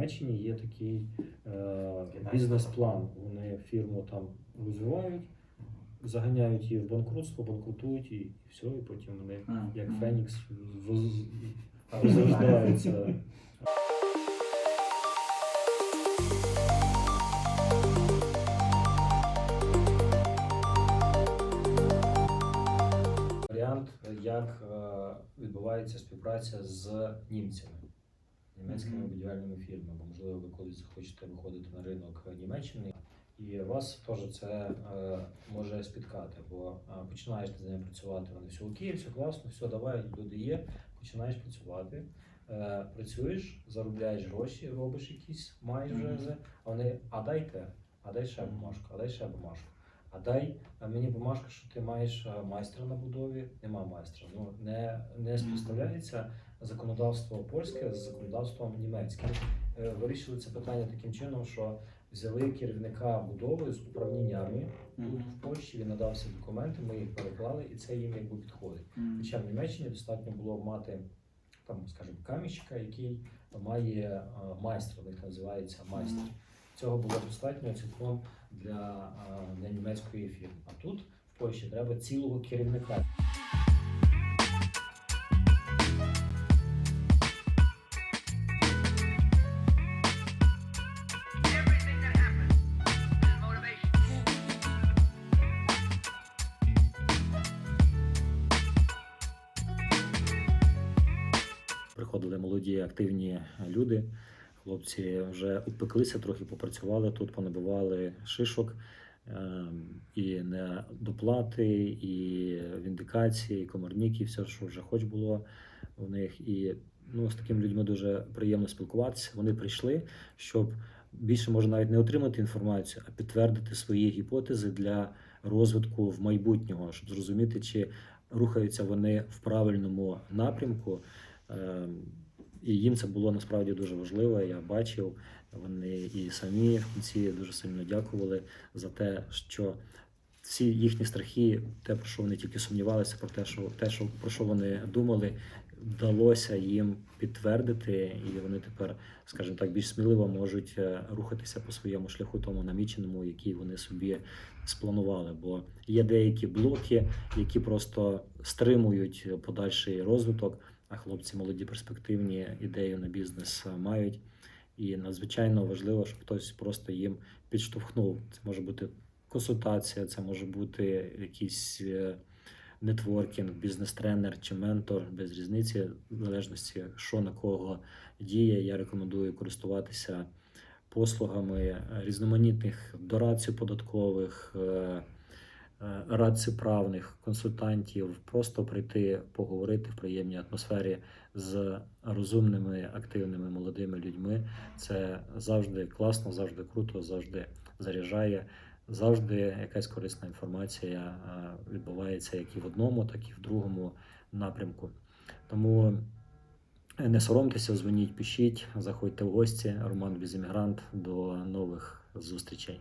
Німеччині є такий е, бізнес-план. Вони фірму там розвивають, заганяють її в банкрутство, банкрутують і, і все, і потім вони як Фенікс воз- Варіант, як е, відбувається співпраця з німцями, німецькими будівельними фірмами. Можливо, ви колись захочете виходити на ринок Німеччини, і вас теж це е, може спіткати, бо е, починаєш ти з ними працювати, вони все окей, все класно, все, давай, люди є, починаєш працювати. Е, працюєш, заробляєш гроші, робиш якісь, вже, Мгм. вже, а вони, а дайте, а дай ще бумажку, а дай ще бумажку. А дай мені бумажка, що ти маєш е, майстра на будові. Нема майстра. Ну не, не співставляється законодавство польське з законодавством німецьким. Е, Вирішили це питання таким чином, що взяли керівника будови з управліннями тут в Польщі. Він надав всі документи, ми їх переклали, і це їм якби підходить. Хоча в Німеччині достатньо було мати там, скажімо, камінщика, який має е, майстра, них називається майстер. Цього було достатньо цілком для, для німецької фірми. А тут в Польщі треба цілого керівника. Приходили молоді активні люди. Хлопці вже упеклися, трохи попрацювали тут, понабивали шишок. Ем, І недоплати, і віндикації, і комарніки, і все, що вже хоч було у них. І ну, з такими людьми дуже приємно спілкуватися. Вони прийшли, щоб більше може навіть не отримати інформацію, а підтвердити свої гіпотези для розвитку в майбутнього, щоб зрозуміти, чи рухаються вони в правильному напрямку. І їм це було насправді дуже важливо. Я бачив, вони і самі в кінці дуже сильно дякували за те, що всі їхні страхи, те, про що вони тільки сумнівалися, про те, що те, що про що вони думали, вдалося їм підтвердити, і вони тепер, скажімо так, більш сміливо можуть е, рухатися по своєму шляху, тому наміченому, який вони собі спланували. Бо є деякі блоки, які просто стримують подальший розвиток. А хлопці молоді перспективні ідею на бізнес е, мають. І надзвичайно важливо, щоб хтось просто їм підштовхнув. Це може бути консультація, це може бути якийсь е, нетворкінг, бізнес-тренер чи ментор без різниці, в залежності, що на кого діє. Я рекомендую користуватися послугами е, різноманітних дорадців податкових. Е, е, радців правних, консультантів, просто прийти поговорити в приємній атмосфері з розумними, активними молодими людьми. Це завжди класно, завжди круто, завжди заряджає. Завжди якась корисна інформація е, відбувається як і в одному, так і в другому напрямку. Тому не соромтеся, дзвоніть, пишіть, заходьте в гості. Роман Візімігрант. До нових зустрічей.